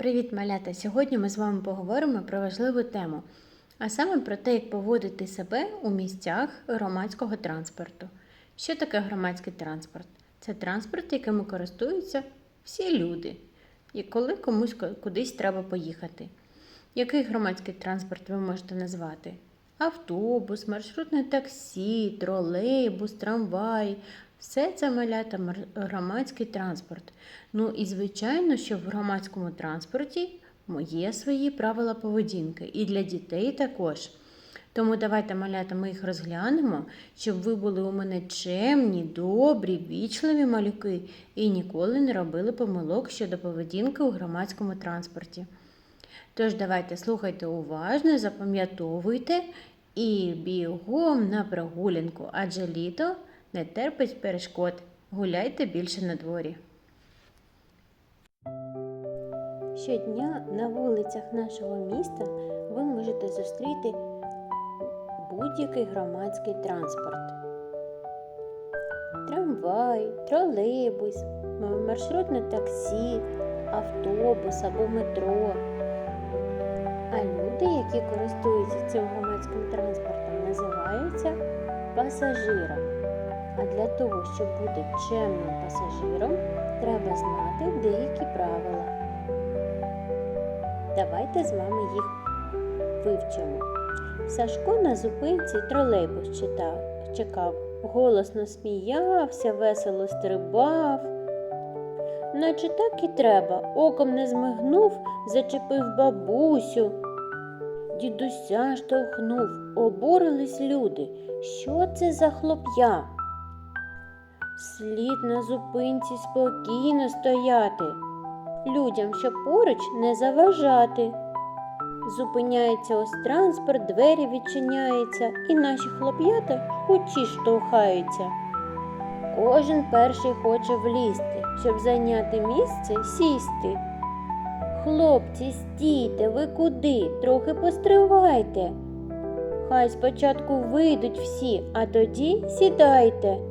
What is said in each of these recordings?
Привіт, малята! Сьогодні ми з вами поговоримо про важливу тему, а саме про те, як поводити себе у місцях громадського транспорту. Що таке громадський транспорт? Це транспорт, яким користуються всі люди, і коли комусь кудись треба поїхати. Який громадський транспорт ви можете назвати? Автобус, маршрутне таксі, тролейбус, трамвай. Все це малята громадський транспорт. Ну і звичайно, що в громадському транспорті є свої правила поведінки, і для дітей також. Тому давайте, малята, ми їх розглянемо, щоб ви були у мене чемні, добрі, вічливі малюки і ніколи не робили помилок щодо поведінки у громадському транспорті. Тож давайте слухайте уважно, запам'ятовуйте і бігом на прогулянку, адже літо не терпить перешкод. Гуляйте більше на дворі. Щодня на вулицях нашого міста ви можете зустріти будь-який громадський транспорт. Трамвай, тролейбус, маршрутне таксі, автобус або метро. А люди, які користуються цим громадським транспортом, називаються пасажирами. А для того, щоб бути чемним пасажиром, треба знати деякі правила. Давайте з вами їх вивчимо. Сашко на зупинці тролейбус читав, чекав, голосно сміявся, весело стрибав. Наче так і треба, оком не змигнув, зачепив бабусю. Дідуся штовхнув, обурились люди. Що це за хлоп'я? Слід на зупинці спокійно стояти, людям, що поруч не заважати. Зупиняється ось транспорт, двері відчиняються, і наші хлоп'ята хучі штовхаються. Кожен перший хоче влізти, щоб зайняти місце сісти. Хлопці, стійте, ви куди? Трохи постривайте. Хай спочатку вийдуть всі, а тоді сідайте.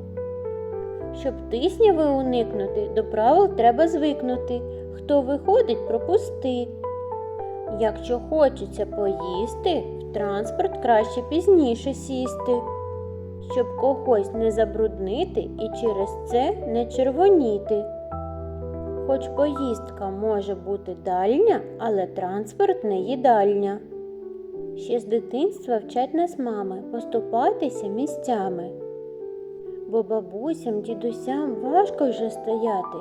Щоб тисняви уникнути, до правил треба звикнути. Хто виходить, пропусти. Якщо хочеться поїсти, в транспорт краще пізніше сісти, щоб когось не забруднити і через це не червоніти. Хоч поїздка може бути дальня, але транспорт не їдальня. Ще з дитинства вчать нас мами поступатися місцями. Бо бабусям, дідусям важко вже стояти,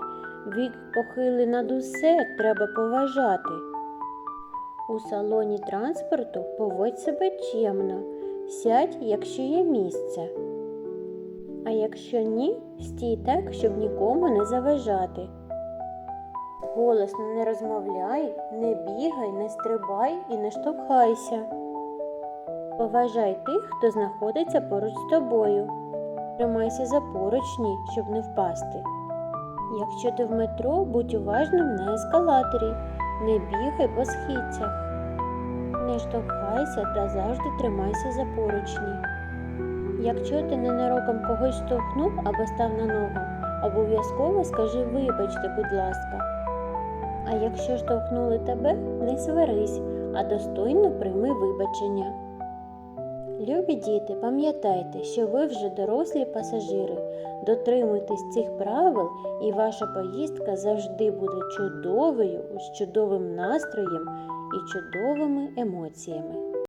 вік похилий над усе треба поважати. У салоні транспорту поводь себе чемно, сядь, якщо є місце. А якщо ні, стій так, щоб нікому не заважати. Голосно не розмовляй, не бігай, не стрибай і не штовхайся. Поважай тих, хто знаходиться поруч з тобою. Тримайся за поручні, щоб не впасти. Якщо ти в метро, будь уважним на ескалаторі, не бігай по східцях. Не штовхайся та завжди тримайся за поручні. Якщо ти ненароком когось штовхнув або став на ногу, обов'язково скажи вибачте, будь ласка. А якщо штовхнули тебе, не сварись, а достойно прийми вибачення. Любі діти, пам'ятайте, що ви вже дорослі пасажири. Дотримуйтесь цих правил, і ваша поїздка завжди буде чудовою, з чудовим настроєм і чудовими емоціями.